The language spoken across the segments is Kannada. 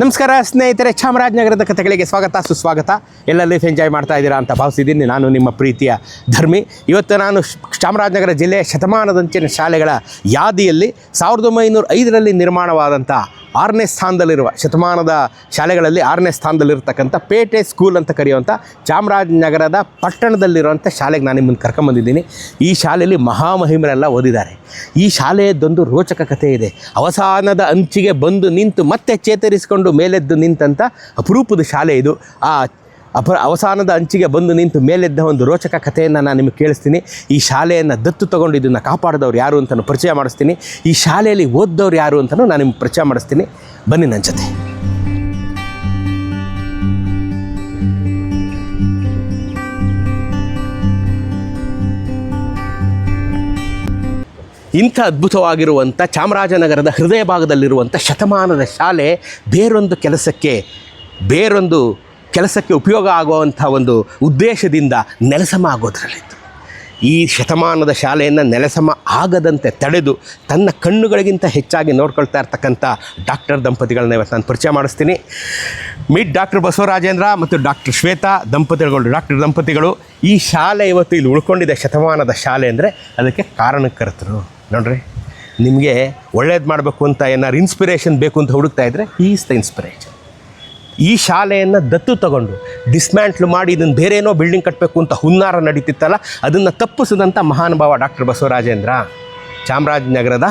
ನಮಸ್ಕಾರ, ಸ್ನೇಹಿತರೆ, ಚಾಮರಾಜನಗರದ ಕಥೆಗಳಿಗೆ ಸ್ವಾಗತ, ಸುಸ್ವಾಗತ. ಎಲ್ಲ ಲೈಫ್ ಎಂಜಾಯ್ ಮಾಡ್ತಾ ಇದ್ದೀರಾ ಅಂತ ಭಾವಿಸಿದ್ದೀನಿ. ನಾನು ನಿಮ್ಮ ಪ್ರೀತಿಯ ಧರ್ಮಿ. ಇವತ್ತು ನಾನು ಚಾಮರಾಜನಗರ ಜಿಲ್ಲೆಯ ಶತಮಾನದಂಚಿನ ಶಾಲೆಗಳ ಯಾದಿಯಲ್ಲಿ ಸಾವಿರದ ಒಂಬೈನೂರ ಐದರಲ್ಲಿ ನಿರ್ಮಾಣವಾದಂಥ ಆರನೇ ಸ್ಥಾನದಲ್ಲಿರುವ ಶತಮಾನದ ಶಾಲೆಗಳಲ್ಲಿ ಆರನೇ ಸ್ಥಾನದಲ್ಲಿರ್ತಕ್ಕಂಥ ಪೇಟೆ ಸ್ಕೂಲ್ ಅಂತ ಕರೆಯುವಂಥ ಚಾಮರಾಜನಗರದ ಪಟ್ಟಣದಲ್ಲಿರುವಂಥ ಶಾಲೆಗೆ ನಾನು ನಿಮ್ಮನ್ನು ಕರ್ಕೊಂಬಂದಿದ್ದೀನಿ. ಈ ಶಾಲೆಯಲ್ಲಿ ಮಹಾಮಹಿಮರೆಲ್ಲ ಓದಿದ್ದಾರೆ. ಈ ಶಾಲೆಯದ್ದೊಂದು ರೋಚಕ ಕಥೆ ಇದೆ. ಅವಸಾನದ ಅಂಚಿಗೆ ಬಂದು ನಿಂತು ಮತ್ತೆ ಚೇತರಿಸಿಕೊಂಡು ಮೇಲೆದ್ದು ನಿಂತಂಥ ಅಪರೂಪದ ಶಾಲೆ ಇದು. ಆ ಅಪ ಅವಸಾನದ ಅಂಚಿಗೆ ಬಂದು ನಿಂತು ಮೇಲೆದ್ದ ಒಂದು ರೋಚಕ ಕಥೆಯನ್ನು ನಾನು ನಿಮಗೆ ಕೇಳಿಸ್ತೀನಿ. ಈ ಶಾಲೆಯನ್ನು ದತ್ತು ತಗೊಂಡು ಇದನ್ನು ಕಾಪಾಡಿದವ್ರು ಯಾರು ಅಂತಲೂ ಪರಿಚಯ ಮಾಡಿಸ್ತೀನಿ. ಈ ಶಾಲೆಯಲ್ಲಿ ಓದ್ದವ್ರು ಯಾರು ಅಂತಲೂ ನಾನು ನಿಮ್ಗೆ ಪರಿಚಯ ಮಾಡಿಸ್ತೀನಿ. ಬನ್ನಿ ನನ್ನ ಜೊತೆ. ಇಂಥ ಅದ್ಭುತವಾಗಿರುವಂಥ ಚಾಮರಾಜನಗರದ ಹೃದಯ ಭಾಗದಲ್ಲಿರುವಂಥ ಶತಮಾನದ ಶಾಲೆ ಬೇರೊಂದು ಕೆಲಸಕ್ಕೆ, ಬೇರೊಂದು ಕೆಲಸಕ್ಕೆ ಉಪಯೋಗ ಆಗುವಂಥ ಒಂದು ಉದ್ದೇಶದಿಂದ ನೆಲಸಮ ಆಗೋದ್ರಲ್ಲಿ ಈ ಶತಮಾನದ ಶಾಲೆಯನ್ನು ನೆಲಸಮ ಆಗದಂತೆ ತಡೆದು ತನ್ನ ಕಣ್ಣುಗಳಿಗಿಂತ ಹೆಚ್ಚಾಗಿ ನೋಡ್ಕೊಳ್ತಾ ಇರ್ತಕ್ಕಂಥ ಡಾಕ್ಟರ್ ದಂಪತಿಗಳನ್ನ ಇವತ್ತು ನಾನು ಪರಿಚಯ ಮಾಡಿಸ್ತೀನಿ. ಮೀಟ್ ಡಾಕ್ಟರ್ ಬಸವರಾಜೇಂದ್ರ ಮತ್ತು ಡಾಕ್ಟರ್ ಶ್ವೇತಾ ದಂಪತಿಗಳು, ಡಾಕ್ಟರ್ ದಂಪತಿಗಳು ಈ ಶಾಲೆ ಇವತ್ತು ಇಲ್ಲಿ ಉಳ್ಕೊಂಡಿದೆ ಶತಮಾನದ ಶಾಲೆ ಅಂದರೆ ಅದಕ್ಕೆ ಕಾರಣಕರ್ತರು. ನೋಡ್ರಿ, ನಿಮಗೆ ಒಳ್ಳೇದು ಮಾಡಬೇಕು ಅಂತ ಏನಾರು ಇನ್ಸ್ಪಿರೇಷನ್ ಬೇಕು ಅಂತ ಹುಡುಕ್ತಾ ಇದ್ದರೆ ಈಸ್ ದ ಇನ್ಸ್ಪಿರೇಷನ್ ಈ ಶಾಲೆಯನ್ನು ದತ್ತು ತಗೊಂಡು ಡಿಸ್ಮ್ಯಾಂಟ್ಲ್ ಮಾಡಿ ಇದನ್ನು ಬೇರೆ ಏನೋ ಬಿಲ್ಡಿಂಗ್ ಕಟ್ಟಬೇಕು ಅಂತ ಹುನ್ನಾರ ನಡೀತಿತ್ತಲ್ಲ, ಅದನ್ನು ತಪ್ಪಿಸಿದಂಥ ಮಹಾನುಭಾವ ಡಾಕ್ಟರ್ ಬಸವರಾಜೇಂದ್ರ. ಚಾಮರಾಜನಗರದ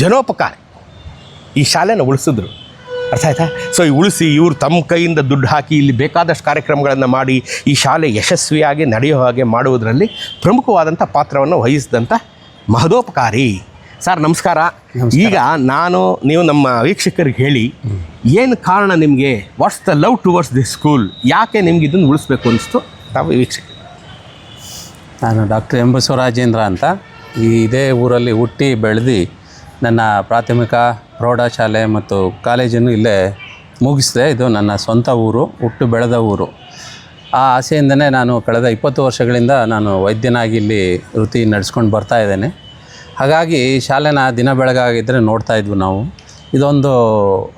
ಜನೋಪಕಾರಿ. ಈ ಶಾಲೆನ ಉಳಿಸಿದ್ರು. ಅರ್ಥ ಆಯ್ತಾ? ಸೊ ಈ ಉಳಿಸಿ ಇವರು ತಮ್ಮ ಕೈಯಿಂದ ದುಡ್ಡು ಹಾಕಿ ಇಲ್ಲಿ ಬೇಕಾದಷ್ಟು ಕಾರ್ಯಕ್ರಮಗಳನ್ನು ಮಾಡಿ ಈ ಶಾಲೆ ಯಶಸ್ವಿಯಾಗಿ ನಡೆಯೋ ಹಾಗೆ ಮಾಡುವುದರಲ್ಲಿ ಪ್ರಮುಖವಾದಂಥ ಪಾತ್ರವನ್ನು ವಹಿಸಿದಂಥ ಮಹದೋಪಕಾರಿ. ಸರ್ ನಮಸ್ಕಾರ. ಈಗ ನಾನು ನೀವು ನಮ್ಮ ವೀಕ್ಷಕರಿಗೆ ಹೇಳಿ ಏನು ಕಾರಣ ನಿಮಗೆ what's the love towards this school ಯಾಕೆ ನಿಮ್ಗೆ ಇದನ್ನು ಉಳಿಸ್ಬೇಕು ಅನಿಸ್ತು ನಾವು ವೀಕ್ಷಕ ನಾನು ಡಾಕ್ಟರ್ ಎಂ ಬಸವರಾಜೇಂದ್ರ ಅಂತ. ಈ ಇದೇ ಊರಲ್ಲಿ ಹುಟ್ಟಿ ಬೆಳೆದು ನನ್ನ ಪ್ರಾಥಮಿಕ ಪ್ರೌಢಶಾಲೆ ಮತ್ತು ಕಾಲೇಜನ್ನು ಇಲ್ಲೇ ಮುಗಿಸಿದೆ. ಇದು ನನ್ನ ಸ್ವಂತ ಊರು ಹುಟ್ಟು ಬೆಳೆದ ಊರು. ಆ ಆಸೆಯಿಂದನೇ ನಾನು ಕಳೆದ ಇಪ್ಪತ್ತು ವರ್ಷಗಳಿಂದ ನಾನು ವೈದ್ಯನಾಗಿ ಇಲ್ಲಿ ವೃತ್ತಿ ನಡೆಸ್ಕೊಂಡು ಬರ್ತಾ ಇದ್ದೇನೆ. ಹಾಗಾಗಿ ಶಾಲೆನ ದಿನ ಬೆಳಗಾಗಿದ್ದರೆ ನೋಡ್ತಾ ಇದ್ವಿ ನಾವು. ಇದೊಂದು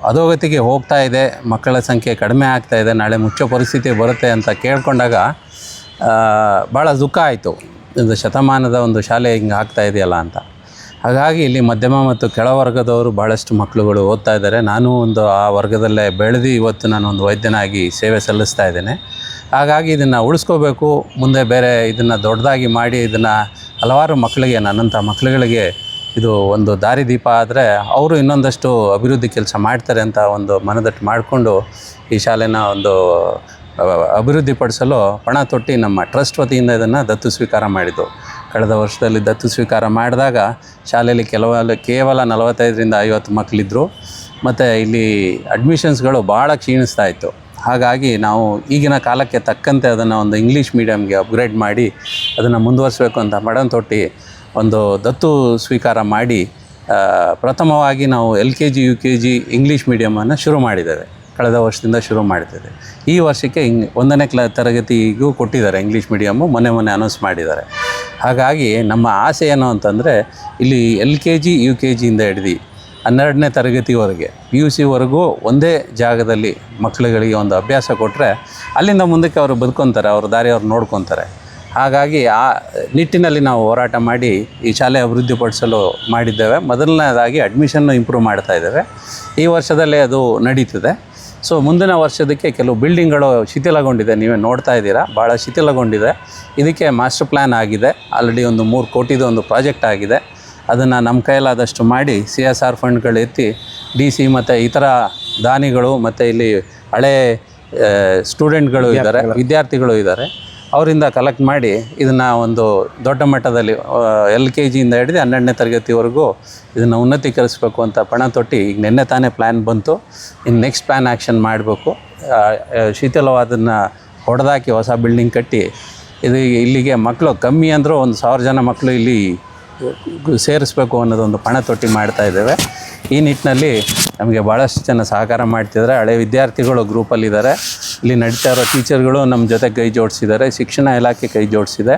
ಅಧೋಗತಿಗೆ ಹೋಗ್ತಾ ಇದೆ, ಮಕ್ಕಳ ಸಂಖ್ಯೆ ಕಡಿಮೆ ಆಗ್ತಾ ಇದೆ, ನಾಳೆ ಮುಚ್ಚೋ ಪರಿಸ್ಥಿತಿ ಬರುತ್ತೆ ಅಂತ ಕೇಳಿಕೊಂಡಾಗ ಭಾಳ ದುಃಖ ಆಯಿತು. ಒಂದು ಶತಮಾನದ ಒಂದು ಶಾಲೆ ಹಿಂಗೆ ಆಗ್ತಾ ಇದೆಯಲ್ಲ ಅಂತ. ಹಾಗಾಗಿ ಇಲ್ಲಿ ಮಧ್ಯಮ ಮತ್ತು ಕೆಳವರ್ಗದವರು ಭಾಳಷ್ಟು ಮಕ್ಕಳುಗಳು ಓದ್ತಾ ಇದ್ದಾರೆ. ನಾನು ಒಂದು ಆ ವರ್ಗದಲ್ಲೇ ಬೆಳೆದು ಇವತ್ತು ನಾನು ಒಂದು ವೈದ್ಯನಾಗಿ ಸೇವೆ ಸಲ್ಲಿಸ್ತಾ ಇದ್ದೇನೆ. ಹಾಗಾಗಿ ಇದನ್ನು ಉಳಿಸ್ಕೋಬೇಕು, ಮುಂದೆ ಬೇರೆ ಇದನ್ನು ದೊಡ್ಡದಾಗಿ ಮಾಡಿ ಇದನ್ನು ಹಲವಾರು ಮಕ್ಕಳಿಗೆ, ನನ್ನಂಥ ಮಕ್ಕಳುಗಳಿಗೆ ಇದು ಒಂದು ದಾರಿದೀಪ ಆದರೆ ಅವರು ಇನ್ನೊಂದಷ್ಟು ಅಭಿವೃದ್ಧಿ ಕೆಲಸ ಮಾಡ್ತಾರೆ ಅಂತ ಒಂದು ಮನದಟ್ಟು ಮಾಡಿಕೊಂಡು ಈ ಶಾಲೆನ ಒಂದು ಅಭಿವೃದ್ಧಿಪಡಿಸಲು ಪಣ ತೊಟ್ಟಿ ನಮ್ಮ ಟ್ರಸ್ಟ್ ವತಿಯಿಂದ ಇದನ್ನು ದತ್ತು ಸ್ವೀಕಾರ ಮಾಡಿದ್ದು. ಕಳೆದ ವರ್ಷದಲ್ಲಿ ದತ್ತು ಸ್ವೀಕಾರ ಮಾಡಿದಾಗ ಶಾಲೆಯಲ್ಲಿ ಕೆಲವಲ್ಲಿ ಕೇವಲ ನಲವತ್ತೈದರಿಂದ ಐವತ್ತು ಮಕ್ಕಳಿದ್ದರು ಮತ್ತು ಇಲ್ಲಿ ಅಡ್ಮಿಷನ್ಸ್ಗಳು ಭಾಳ ಕ್ಷೀಣಿಸ್ತಾ ಇತ್ತು. ಹಾಗಾಗಿ ನಾವು ಈಗಿನ ಕಾಲಕ್ಕೆ ತಕ್ಕಂತೆ ಅದನ್ನು ಒಂದು ಇಂಗ್ಲೀಷ್ ಮೀಡಿಯಮ್ಗೆ ಅಪ್ಗ್ರೇಡ್ ಮಾಡಿ ಅದನ್ನು ಮುಂದುವರಿಸಬೇಕು ಅಂತ ಮಡನ್ ತೊಟ್ಟಿ ಒಂದು ದತ್ತು ಸ್ವೀಕಾರ ಮಾಡಿ ಪ್ರಥಮವಾಗಿ ನಾವು L K G U K G English ಮೀಡಿಯಮನ್ನು ಶುರು ಮಾಡಿದ್ದೇವೆ. ಕಳೆದ ವರ್ಷದಿಂದ ಶುರು ಮಾಡ್ತಿದೆ. ಈ ವರ್ಷಕ್ಕೆ ಒಂದನೇ ಕ್ಲಾ, ತರಗತಿಗೂ ಕೊಟ್ಟಿದ್ದಾರೆ ಇಂಗ್ಲೀಷ್ ಮೀಡಿಯಮ್ಮು ಮೊನ್ನೆ ಮೊನ್ನೆ ಅನೌನ್ಸ್ ಮಾಡಿದ್ದಾರೆ. ಹಾಗಾಗಿ ನಮ್ಮ ಆಸೆ ಏನು ಅಂತಂದರೆ, ಇಲ್ಲಿ L K G, U K ಜಿಯಿಂದ ಹಿಡ್ದು ಹನ್ನೆರಡನೇ ತರಗತಿವರೆಗೆ ಪಿ ಯು ಸಿವರೆಗೂ ಒಂದೇ ಜಾಗದಲ್ಲಿ ಮಕ್ಕಳುಗಳಿಗೆ ಒಂದು ಅಭ್ಯಾಸ ಕೊಟ್ಟರೆ ಅಲ್ಲಿಂದ ಮುಂದಕ್ಕೆ ಅವರು ಬದುಕೊತಾರೆ, ಅವ್ರ ದಾರಿ ಅವ್ರು ನೋಡ್ಕೊತಾರೆ. ಹಾಗಾಗಿ ಆ ನಿಟ್ಟಿನಲ್ಲಿ ನಾವು ಹೋರಾಟ ಮಾಡಿ ಈ ಶಾಲೆ ಅಭಿವೃದ್ಧಿಪಡಿಸಲು ಮಾಡಿದ್ದೇವೆ. ಮೊದಲನೇದಾಗಿ ಅಡ್ಮಿಷನ್ನು ಇಂಪ್ರೂವ್ ಮಾಡ್ತಾ ಇದ್ದೇವೆ. ಈ ವರ್ಷದಲ್ಲೇ ಅದು ನಡೀತಿದೆ. ಸೊ ಮುಂದಿನ ವರ್ಷದಕ್ಕೆ ಕೆಲವು ಬಿಲ್ಡಿಂಗ್ಗಳು ಶಿಥಿಲಗೊಂಡಿದೆ. ನೀವೇ ನೋಡ್ತಾ ಇದ್ದೀರಾ. ಭಾಳ ಶಿಥಿಲಗೊಂಡಿದೆ. ಇದಕ್ಕೆ ಮಾಸ್ಟರ್ ಪ್ಲ್ಯಾನ್ ಆಗಿದೆ. ಆಲ್ರೆಡಿ ಒಂದು ಮೂರು ಕೋಟಿದು ಒಂದು ಪ್ರಾಜೆಕ್ಟ್ ಆಗಿದೆ. ಅದನ್ನು ನಮ್ಮ ಕೈಲಾದಷ್ಟು ಮಾಡಿ ಸಿ ಎಸ್ ಆರ್ ಫಂಡ್ಗಳು ಎತ್ತಿ ಡಿ ಸಿ ಮತ್ತು ಇತರ ದಾನಿಗಳು ಮತ್ತು ಇಲ್ಲಿ ಹಳೆ ಸ್ಟೂಡೆಂಟ್ಗಳು ಇದ್ದಾರೆ ವಿದ್ಯಾರ್ಥಿಗಳು ಇದ್ದಾರೆ. ಅವರಿಂದ ಕಲೆಕ್ಟ್ ಮಾಡಿ ಇದನ್ನು ಒಂದು ದೊಡ್ಡ ಮಟ್ಟದಲ್ಲಿ ಎಲ್ ಕೆ ಜಿಯಿಂದ ಹಿಡಿದು ಹನ್ನೆರಡನೇ ತರಗತಿವರೆಗೂ ಇದನ್ನು ಉನ್ನತೀಕರಿಸಬೇಕು ಅಂತ ಪಣ ತೊಟ್ಟಿ ಈಗ ನಿನ್ನೆ ತಾನೇ ಪ್ಲ್ಯಾನ್ ಬಂತು. ಇನ್ನು ನೆಕ್ಸ್ಟ್ ಪ್ಲ್ಯಾನ್ ಆ್ಯಕ್ಷನ್ ಮಾಡಬೇಕು. ಶೀತಲವಾದನ್ನು ಹೊಡೆದಾಕಿ ಹೊಸ ಬಿಲ್ಡಿಂಗ್ ಕಟ್ಟಿ, ಇದು ಇಲ್ಲಿಗೆ ಮಕ್ಕಳು ಕಮ್ಮಿ ಅಂದರೂ ಒಂದು ಸಾವಿರ ಜನ ಮಕ್ಕಳು ಇಲ್ಲಿ ಸೇರಿಸ್ಬೇಕು ಅನ್ನೋದೊಂದು ಪಣ ತೊಟ್ಟಿ ಮಾಡ್ತಾ ಇದ್ದೇವೆ. ಈ ನಿಟ್ಟಿನಲ್ಲಿ ನಮಗೆ ಭಾಳಷ್ಟು ಜನ ಸಹಕಾರ ಮಾಡ್ತಿದ್ದಾರೆ. ಹಳೆ ವಿದ್ಯಾರ್ಥಿಗಳು ಗ್ರೂಪಲ್ಲಿದ್ದಾರೆ ಇಲ್ಲಿ ನಡೀತಾ ಇರೋ ಟೀಚರ್ಗಳು ನಮ್ಮ ಜೊತೆ ಕೈ ಜೋಡಿಸಿದ್ದಾರೆ, ಶಿಕ್ಷಣ ಇಲಾಖೆ ಕೈ ಜೋಡಿಸಿದೆ.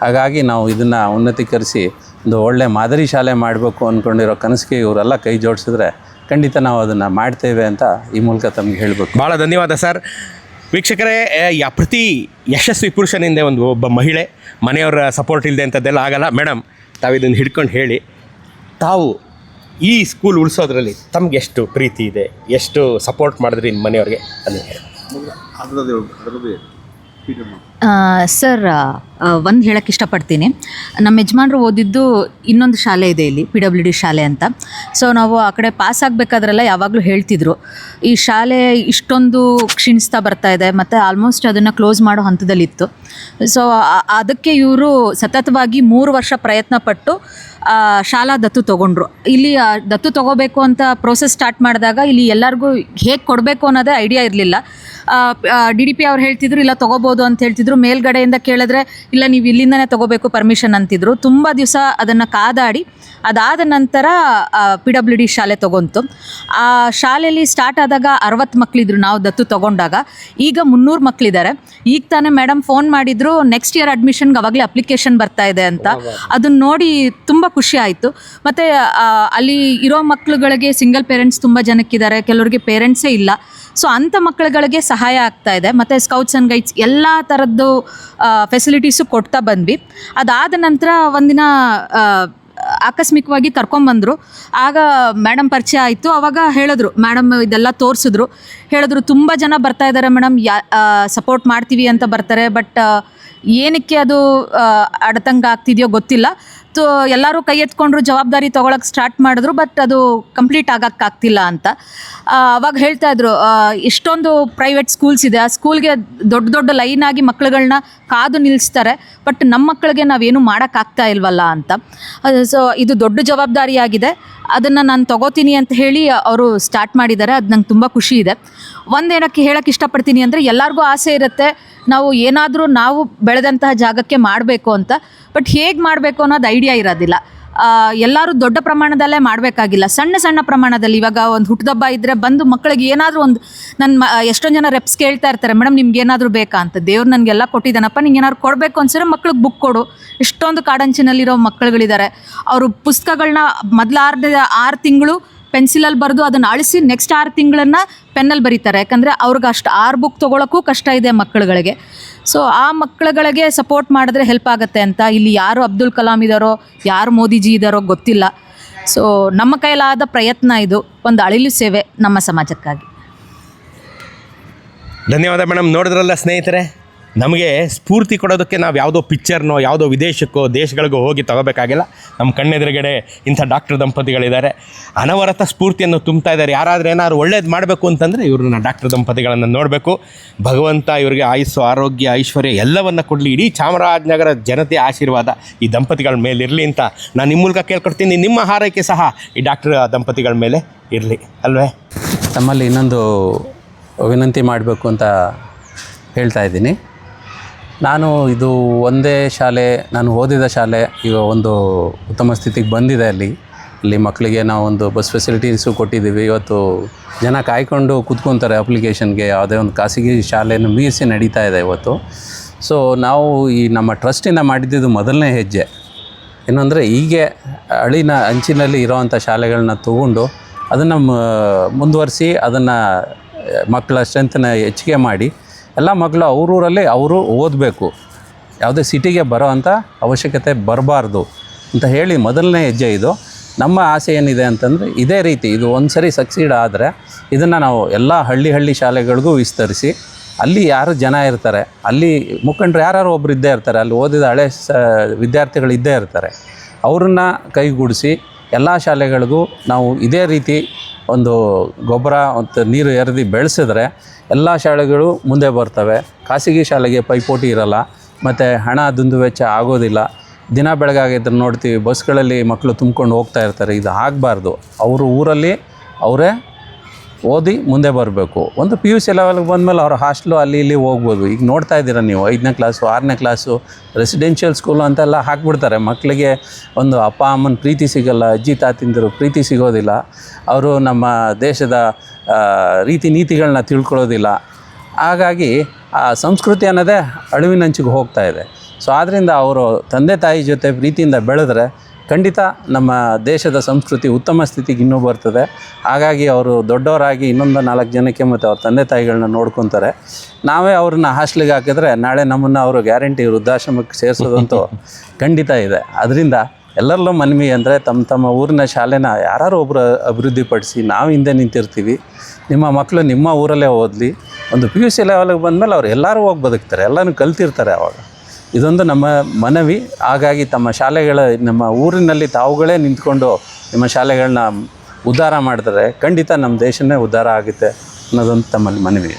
ಹಾಗಾಗಿ ನಾವು ಇದನ್ನು ಉನ್ನತೀಕರಿಸಿ ಒಂದು ಒಳ್ಳೆ ಮಾದರಿ ಶಾಲೆ ಮಾಡಬೇಕು ಅಂದ್ಕೊಂಡಿರೋ ಕನಸಿಗೆ ಇವರೆಲ್ಲ ಕೈ ಜೋಡಿಸಿದ್ರೆ ಖಂಡಿತ ನಾವು ಅದನ್ನು ಮಾಡ್ತೇವೆ ಅಂತ ಈ ಮೂಲಕ ತಮಗೆ ಹೇಳಬೇಕು. ಭಾಳ ಧನ್ಯವಾದ ಸರ್. ವೀಕ್ಷಕರೇ ಯಾ, ಪ್ರತಿ ಯಶಸ್ವಿ ಪುರುಷನಿಂದ ಒಂದು ಒಬ್ಬ ಮಹಿಳೆ, ಮನೆಯವರ ಸಪೋರ್ಟ್ ಇಲ್ಲದೆ ಅಂಥದ್ದೆಲ್ಲ ಆಗಲ್ಲ. ಮೇಡಮ್ ತಾವು ಇದನ್ನು ಹಿಡ್ಕೊಂಡು ಹೇಳಿ. ತಾವು ಈ ಸ್ಕೂಲ್ ಉಳಿಸೋದ್ರಲ್ಲಿ ತಮ್ಗೆ ಎಷ್ಟು ಪ್ರೀತಿ ಇದೆ? ಎಷ್ಟು ಸಪೋರ್ಟ್ ಮಾಡಿದ್ರಿ ನಿಮ್ಮ ಮನೆಯವ್ರಿಗೆ? ಅದನ್ನು ಹೇಳಿ. ಸರ್ ಒಂದು ಹೇಳಕ್ಕೆ ಇಷ್ಟಪಡ್ತೀನಿ. ನಮ್ಮ ಯಜಮಾನ್ರು ಓದಿದ್ದು ಇನ್ನೊಂದು ಶಾಲೆ ಇದೆ ಇಲ್ಲಿ ಪಿ ಡಬ್ಲ್ಯೂ ಡಿ ಶಾಲೆ ಅಂತ. ಸೊ ನಾವು ಆ ಕಡೆ ಪಾಸ್ ಆಗಬೇಕಾದ್ರೆಲ್ಲ ಯಾವಾಗಲೂ ಹೇಳ್ತಿದ್ರು. ಈ ಶಾಲೆ ಇಷ್ಟೊಂದು ಕ್ಷೀಣಿಸ್ತಾ ಬರ್ತಾ ಇದೆ, ಮತ್ತು ಆಲ್ಮೋಸ್ಟ್ ಅದನ್ನು ಕ್ಲೋಸ್ ಮಾಡೋ ಹಂತದಲ್ಲಿತ್ತು. ಸೊ ಅದಕ್ಕೆ ಇವರು ಸತತವಾಗಿ ಮೂರು ವರ್ಷ ಪ್ರಯತ್ನ ಪಟ್ಟು ಶಾಲಾ ದತ್ತು ತೊಗೊಂಡ್ರು. ಇಲ್ಲಿ ದತ್ತು ತೊಗೋಬೇಕು ಅಂತ ಪ್ರೋಸೆಸ್ ಸ್ಟಾರ್ಟ್ ಮಾಡಿದಾಗ ಇಲ್ಲಿ ಎಲ್ಲರಿಗೂ ಹೇಗೆ ಕೊಡಬೇಕು ಅನ್ನೋದೇ ಐಡಿಯಾ ಇರಲಿಲ್ಲ. ಡಿ ಡಿ ಪಿ ಅವ್ರು ಹೇಳ್ತಿದ್ರು ಇಲ್ಲ ತೊಗೋಬೋದು ಅಂತ ಹೇಳ್ತಿದ್ರು. ಮೇಲ್ಗಡೆಯಿಂದ ಕೇಳಿದ್ರೆ ಇಲ್ಲ ನೀವು ಇಲ್ಲಿಂದನೇ ತೊಗೋಬೇಕು ಪರ್ಮಿಷನ್ ಅಂತಿದ್ರು. ತುಂಬ ದಿವಸ ಅದನ್ನು ಕಾದಾಡಿ ಅದಾದ ನಂತರ ಪಿ ಡಬ್ಲ್ಯೂ ಡಿ ಶಾಲೆ ತೊಗೊಂತು. ಆ ಶಾಲೆಯಲ್ಲಿ ಸ್ಟಾರ್ಟ್ ಆದಾಗ ಅರವತ್ತು ಮಕ್ಕಳಿದ್ರು ನಾವು ದತ್ತು ತೊಗೊಂಡಾಗ. ಈಗ ಮುನ್ನೂರು ಮಕ್ಕಳಿದ್ದಾರೆ ಈಗ ತಾನೇ ಮೇಡಮ್ ಫೋನ್ ಮಾಡಿದ್ರು ನೆಕ್ಸ್ಟ್ ಇಯರ್ ಅಡ್ಮಿಷನ್ಗೆ ಅವಾಗಲೇ ಅಪ್ಲಿಕೇಶನ್ ಬರ್ತಾ ಇದೆ ಅಂತ. ಅದನ್ನ ನೋಡಿ ತುಂಬ ಖುಷಿ ಆಯಿತು. ಮತ್ತು ಅಲ್ಲಿ ಇರೋ ಮಕ್ಕಳುಗಳಿಗೆ ಸಿಂಗಲ್ ಪೇರೆಂಟ್ಸ್ ತುಂಬ ಜನಕ್ಕಿದ್ದಾರೆ. ಕೆಲವರಿಗೆ ಪೇರೆಂಟ್ಸೇ ಇಲ್ಲ. ಸೊ ಅಂಥ ಮಕ್ಕಳುಗಳಿಗೆ ಸಹಾಯ ಆಗ್ತಾ ಇದೆ. ಮತ್ತು ಸ್ಕೌಟ್ಸ್ ಆ್ಯಂಡ್ ಗೈಡ್ಸ್ ಎಲ್ಲ ಥರದ್ದು ಫೆಸಿಲಿಟೀಸು ಕೊಡ್ತಾ ಬಂದ್ವಿ. ಅದಾದ ನಂತರ ಒಂದಿನ ಆಕಸ್ಮಿಕವಾಗಿ ಕರ್ಕೊಂಬಂದರು ಆಗ ಮೇಡಮ್ ಪರಿಚಯ ಆಯಿತು. ಆವಾಗ ಹೇಳಿದ್ರು. ಮೇಡಮ್ ಇದೆಲ್ಲ ತೋರಿಸಿದ್ರು. ಹೇಳಿದ್ರು, ತುಂಬ ಜನ ಬರ್ತಾ ಇದ್ದಾರೆ ಮೇಡಮ್ ಯಾ ಸಪೋರ್ಟ್ ಮಾಡ್ತೀವಿ ಅಂತ ಬರ್ತಾರೆ. ಬಟ್ ಏನಕ್ಕೆ ಅದು ಅಡತಂಗ ಆಗ್ತಿದೆಯೋ ಗೊತ್ತಿಲ್ಲ. ಸೊ ಎಲ್ಲರೂ ಕೈ ಎತ್ಕೊಂಡ್ರು, ಜವಾಬ್ದಾರಿ ತೊಗೊಳಕ್ಕೆ ಸ್ಟಾರ್ಟ್ ಮಾಡಿದ್ರು ಬಟ್ ಅದು ಕಂಪ್ಲೀಟ್ ಆಗೋಕ್ಕಾಗ್ತಿಲ್ಲ ಅಂತ. ಅವಾಗ ಹೇಳ್ತಾ ಇದ್ರು ಇಷ್ಟೊಂದು ಪ್ರೈವೇಟ್ ಸ್ಕೂಲ್ಸ್ ಇದೆ. ಆ ಸ್ಕೂಲ್ಗೆ ದೊಡ್ಡ ದೊಡ್ಡ ಲೈನ್ ಆಗಿ ಮಕ್ಕಳುಗಳನ್ನ ಕಾದು ನಿಲ್ಲಿಸ್ತಾರೆ ಬಟ್ ನಮ್ಮ ಮಕ್ಕಳಿಗೆ ನಾವೇನು ಮಾಡೋಕ್ಕಾಗ್ತಾ ಇಲ್ವಲ್ಲ ಅಂತ. ಸೊ ಇದು ದೊಡ್ಡ ಜವಾಬ್ದಾರಿ ಆಗಿದೆ ಅದನ್ನು ನಾನು ತಗೋತೀನಿ ಅಂತ ಹೇಳಿ ಅವರು ಸ್ಟಾರ್ಟ್ ಮಾಡಿದ್ದಾರೆ. ಅದು ನಂಗೆ ತುಂಬ ಖುಷಿ ಇದೆ. ಒಂದೇನಕ್ಕೆ ಹೇಳಕ್ಕೆ ಇಷ್ಟಪಡ್ತೀನಿ ಅಂದರೆ ಎಲ್ಲರಿಗೂ ಆಸೆ ಇರುತ್ತೆ. ನಾವು ಏನಾದರೂ ನಾವು ಬೆಳೆದಂತಹ ಜಾಗಕ್ಕೆ ಮಾಡಬೇಕು ಅಂತ, ಬಟ್ ಹೇಗೆ ಮಾಡಬೇಕು ಅನ್ನೋದು ಐಡಿಯಾ ಇರೋದಿಲ್ಲ. ಎಲ್ಲರೂ ದೊಡ್ಡ ಪ್ರಮಾಣದಲ್ಲೇ ಮಾಡಬೇಕಾಗಿಲ್ಲ. ಸಣ್ಣ ಸಣ್ಣ ಪ್ರಮಾಣದಲ್ಲಿ ಇವಾಗ ಒಂದು ಹುಟ್ಟದಬ್ಬ ಇದ್ದರೆ ಬಂದು ಮಕ್ಕಳಿಗೆ ಏನಾದರೂ ಒಂದು ನನ್ನ ಎಷ್ಟೊಂದು ಜನ ರೆಪ್ಸ್ ಕೇಳ್ತಾ ಇರ್ತಾರೆ ಮೇಡಮ್ ನಿಮ್ಗೆ ಏನಾದರೂ ಬೇಕಾ? ಅಂತ. ದೇವ್ರು ನನಗೆಲ್ಲ ಕೊಟ್ಟಿದ್ದಾನಪ್ಪ, ನಿಂಗೆ ಏನಾದ್ರು ಕೊಡಬೇಕು ಅನ್ಸಿದ್ರೆ ಮಕ್ಳಿಗೆ ಬುಕ್ ಕೊಡು. ಎಷ್ಟೊಂದು ಕಾಡಂಚಿನಲ್ಲಿರೋ ಮಕ್ಕಳುಗಳಿದ್ದಾರೆ ಅವರು ಪುಸ್ತಕಗಳನ್ನ ಮೊದಲು ಆರು ಆರು ತಿಂಗಳು ಪೆನ್ಸಿಲಲ್ಲಿ ಬರೆದು ಅದನ್ನು ಅಳಿಸಿ ನೆಕ್ಸ್ಟ್ ಆರು ತಿಂಗಳನ್ನ ಪೆನ್ನಲ್ಲಿ ಬರೀತಾರೆ. ಯಾಕಂದರೆ ಅವ್ರಿಗೆ ಅಷ್ಟು ಆರು ಬುಕ್ ತೊಗೊಳಕ್ಕೂ ಕಷ್ಟ ಇದೆ ಮಕ್ಕಳುಗಳಿಗೆ. ಸೊ ಆ ಮಕ್ಕಳುಗಳಿಗೆ ಸಪೋರ್ಟ್ ಮಾಡಿದ್ರೆ ಹೆಲ್ಪ್ ಆಗುತ್ತೆ ಅಂತ ಇಲ್ಲಿ ಯಾರು ಅಬ್ದುಲ್ ಕಲಾಂ ಇದ್ದಾರೋ ಯಾರು ಮೋದಿಜಿ ಇದ್ದಾರೋ ಗೊತ್ತಿಲ್ಲ. ಸೊ ನಮ್ಮ ಕೈಲಾದ ಪ್ರಯತ್ನ ಇದು. ಒಂದು ಅಳಿಲು ಸೇವೆ ನಮ್ಮ ಸಮಾಜಕ್ಕಾಗಿ. ಧನ್ಯವಾದ ಮೇಡಮ್ ನೋಡಿದ್ರಲ್ಲ ಸ್ನೇಹಿತರೆ? ನಮಗೆ ಸ್ಫೂರ್ತಿ ಕೊಡೋದಕ್ಕೆ ನಾವು ಯಾವುದೋ ಪಿಕ್ಚರ್ನೋ, ಯಾವುದೋ ವಿದೇಶಕ್ಕೋ, ದೇಶಗಳಿಗೋ ಹೋಗಿ ತಗೋಬೇಕಾಗಿಲ್ಲ. ನಮ್ಮ ಕಣ್ಣೆದುರುಗಡೆ ಇಂಥ ಡಾಕ್ಟರ್ ದಂಪತಿಗಳಿದ್ದಾರೆ. ಅನವರತ ಸ್ಫೂರ್ತಿಯನ್ನು ತುಂಬ್ತಾ ಇದ್ದಾರೆ. ಯಾರಾದರೂ ಏನಾದ್ರು ಒಳ್ಳೇದು ಮಾಡಬೇಕು ಅಂತಂದರೆ ಇವ್ರನ್ನ ಡಾಕ್ಟರ್ ದಂಪತಿಗಳನ್ನು ನೋಡಬೇಕು. ಭಗವಂತ ಇವರಿಗೆ ಆಯುಸ್ಸು, ಆರೋಗ್ಯ, ಐಶ್ವರ್ಯ ಎಲ್ಲವನ್ನು ಕೊಡಲಿ. ಇಡೀ ಚಾಮರಾಜನಗರ ಜನತೆ ಆಶೀರ್ವಾದ ಈ ದಂಪತಿಗಳ ಮೇಲೆ ಇರಲಿ ಅಂತ ನಾನು ನಿಮ್ಮ ಮೂಲಕ ಕೇಳ್ಕೊಡ್ತೀನಿ. ನಿಮ್ಮ ಹಾರೈಕೆ ಸಹ ಈ ಡಾಕ್ಟರ್ ದಂಪತಿಗಳ ಮೇಲೆ ಇರಲಿ. ಅಲ್ವೇ? ತಮ್ಮಲ್ಲಿ ಇನ್ನೊಂದು ವಿನಂತಿ ಮಾಡಬೇಕು ಅಂತ ಹೇಳ್ತಾ ಇದ್ದೀನಿ. ನಾನು ಇದು ಒಂದೇ ಶಾಲೆ, ನಾನು ಓದಿದ ಶಾಲೆ ಈಗ ಒಂದು ಉತ್ತಮ ಸ್ಥಿತಿಗೆ ಬಂದಿದೆ ಅಲ್ಲಿ. ಇಲ್ಲಿ ಮಕ್ಕಳಿಗೆ ನಾವು ಒಂದು ಬಸ್ ಫೆಸಿಲಿಟೀಸು ಕೊಟ್ಟಿದ್ದೀವಿ. ಇವತ್ತು ಜನ ಕಾಯ್ಕೊಂಡು ಕೂತ್ಕೊತಾರೆ ಅಪ್ಲಿಕೇಶನ್ಗೆ ಯಾವುದೇ ಒಂದು ಖಾಸಗಿ ಶಾಲೆಯನ್ನು ಮೀರಿಸಿ ನಡೀತಾ ಇದೆ ಇವತ್ತು. ಸೊ ನಾವು ಈ ನಮ್ಮ ಟ್ರಸ್ಟಿಂದ ಮಾಡಿದ್ದು ಮೊದಲನೇ ಹೆಜ್ಜೆ. ಏನಂದರೆ ಹೀಗೆ ಅಳಿನ ಅಂಚಿನಲ್ಲಿ ಇರೋವಂಥ ಶಾಲೆಗಳನ್ನ ತಗೊಂಡು ಅದನ್ನು ಮುಂದುವರಿಸಿ ಅದನ್ನು ಮಕ್ಕಳ ಸ್ಟ್ರೆಂತನ್ನ ಹೆಚ್ಚಿಗೆ ಮಾಡಿ ಎಲ್ಲ ಮಕ್ಕಳು ಅವರೂರಲ್ಲಿ ಅವರು ಓದಬೇಕು. ಯಾವುದೇ ಸಿಟಿಗೆ ಬರೋ ಅಂಥ ಅವಶ್ಯಕತೆ ಬರಬಾರ್ದು ಅಂತ ಹೇಳಿ ಮೊದಲನೇ ಹೆಜ್ಜೆ ಇದು. ನಮ್ಮ ಆಸೆ ಏನಿದೆ ಅಂತಂದರೆ ಇದೇ ರೀತಿ ಇದು ಒಂದು ಸರಿ ಸಕ್ಸೀಡ್ ಆದರೆ ಇದನ್ನು ನಾವು ಎಲ್ಲ ಹಳ್ಳಿ ಹಳ್ಳಿ ಶಾಲೆಗಳಿಗೂ ವಿಸ್ತರಿಸಿ ಅಲ್ಲಿ ಯಾರು ಜನ ಇರ್ತಾರೆ, ಅಲ್ಲಿ ಮುಖಂಡರು ಯಾರು ಒಬ್ರು ಇದ್ದೇ ಇರ್ತಾರೆ, ಅಲ್ಲಿ ಓದಿದ ಹಳೆ ಸ ವಿದ್ಯಾರ್ಥಿಗಳು ಇದ್ದೇ ಇರ್ತಾರೆ, ಅವ್ರನ್ನ ಕೈಗೂಡಿಸಿ ಎಲ್ಲ ಶಾಲೆಗಳಿಗೂ ನಾವು ಇದೇ ರೀತಿ ಒಂದು ಗೊಬ್ಬರ ಮತ್ತು ನೀರು ಎರೆದು ಬೆಳೆಸಿದ್ರೆ ಎಲ್ಲ ಶಾಲೆಗಳು ಮುಂದೆ ಬರ್ತವೆ. ಖಾಸಗಿ ಶಾಲೆಗೆ ಪೈಪೋಟಿ ಇರಲ್ಲ, ಮತ್ತು ಹಣ ದುಂದು ವೆಚ್ಚ ಆಗೋದಿಲ್ಲ. ದಿನ ಬೆಳಗಾಗಿದ್ರೆ ನೋಡ್ತೀವಿ, ಬಸ್ಗಳಲ್ಲಿ ಮಕ್ಕಳು ತುಂಬ್ಕೊಂಡು ಹೋಗ್ತಾ ಇರ್ತಾರೆ. ಇದು ಆಗಬಾರ್ದು. ಅವರು ಊರಲ್ಲಿ ಅವರೇ ಓದಿ ಮುಂದೆ ಬರಬೇಕು. ಒಂದು ಪಿ ಯು ಸಿ ಲೆವೆಲ್ಗೆ ಬಂದಮೇಲೆ ಅವ್ರ ಹಾಸ್ಟ್ಲು ಅಲ್ಲಿ ಇಲ್ಲಿ ಹೋಗ್ಬೋದು. ಈಗ ನೋಡ್ತಾ ಇದ್ದೀರ ನೀವು, ಐದನೇ ಕ್ಲಾಸು ಆರನೇ ಕ್ಲಾಸು ರೆಸಿಡೆನ್ಷಿಯಲ್ ಸ್ಕೂಲು ಅಂತೆಲ್ಲ ಹಾಕ್ಬಿಡ್ತಾರೆ. ಮಕ್ಕಳಿಗೆ ಒಂದು ಅಪ್ಪ, ಅಮ್ಮನ ಪ್ರೀತಿ ಸಿಗಲ್ಲ, ಅಜ್ಜಿ, ತಾತಿಂದರು ಪ್ರೀತಿ ಸಿಗೋದಿಲ್ಲ. ಅವರು ನಮ್ಮ ದೇಶದ ರೀತಿ ನೀತಿಗಳನ್ನ ತಿಳ್ಕೊಳ್ಳೋದಿಲ್ಲ. ಹಾಗಾಗಿ ಆ ಸಂಸ್ಕೃತಿ ಅನ್ನೋದೇ ಅಳಿವಿನಂಚಿಗೆ ಹೋಗ್ತಾ ಇದೆ. ಸೊ ಆದ್ದರಿಂದ ಅವರು ತಂದೆ ತಾಯಿ ಜೊತೆ ಪ್ರೀತಿಯಿಂದ ಬೆಳೆದ್ರೆ ಖಂಡಿತ ನಮ್ಮ ದೇಶದ ಸಂಸ್ಕೃತಿ ಉತ್ತಮ ಸ್ಥಿತಿಗೆ ಇನ್ನೂ ಬರ್ತದೆ. ಹಾಗಾಗಿ ಅವರು ದೊಡ್ಡವರಾಗಿ ಇನ್ನೊಂದು ನಾಲ್ಕು ಜನಕ್ಕೆ ಮತ್ತು ಅವ್ರ ತಂದೆ ತಾಯಿಗಳನ್ನ ನೋಡ್ಕೊತಾರೆ. ನಾವೇ ಅವ್ರನ್ನ ಹಾಸ್ಟ್ಲಿಗೆ ಹಾಕಿದ್ರೆ ನಾಳೆ ನಮ್ಮನ್ನು ಅವರು ಗ್ಯಾರಂಟಿ ವೃದ್ಧಾಶ್ರಮಕ್ಕೆ ಸೇರಿಸೋದಂತೂ ಖಂಡಿತ ಇದೆ. ಅದರಿಂದ ಎಲ್ಲರಲ್ಲೂ ಮನವಿ ಅಂದರೆ ತಮ್ಮ ತಮ್ಮ ಊರಿನ ಶಾಲೆನ ಯಾರು ಒಬ್ಬರು ಅಭಿವೃದ್ಧಿಪಡಿಸಿ ನಾವು ಹಿಂದೆ ನಿಂತಿರ್ತೀವಿ. ನಿಮ್ಮ ಮಕ್ಕಳು ನಿಮ್ಮ ಊರಲ್ಲೇ ಓದಲಿ. ಒಂದು ಪಿ ಯು ಸಿ ಲೆವೆಲ್ಗೆ ಬಂದಮೇಲೆ ಅವ್ರು ಎಲ್ಲರೂ ಹೋಗಿ ಬದುಕ್ತಾರೆ. ಎಲ್ಲನೂ ಕಲ್ತಿರ್ತಾರೆ ಅವಾಗ. ಇದೊಂದು ನಮ್ಮ ಮನವಿ. ಹಾಗಾಗಿ ತಮ್ಮ ಶಾಲೆಗಳ, ನಮ್ಮ ಊರಿನಲ್ಲಿ ತಾವುಗಳೇ ನಿಂತ್ಕೊಂಡು ನಿಮ್ಮ ಶಾಲೆಗಳನ್ನ ಉದ್ಧಾರ ಮಾಡಿದ್ರೆ ಖಂಡಿತ ನಮ್ಮ ದೇಶನೇ ಉದ್ಧಾರ ಆಗುತ್ತೆ ಅನ್ನೋದೊಂದು ತಮ್ಮಲ್ಲಿ ಮನವಿ.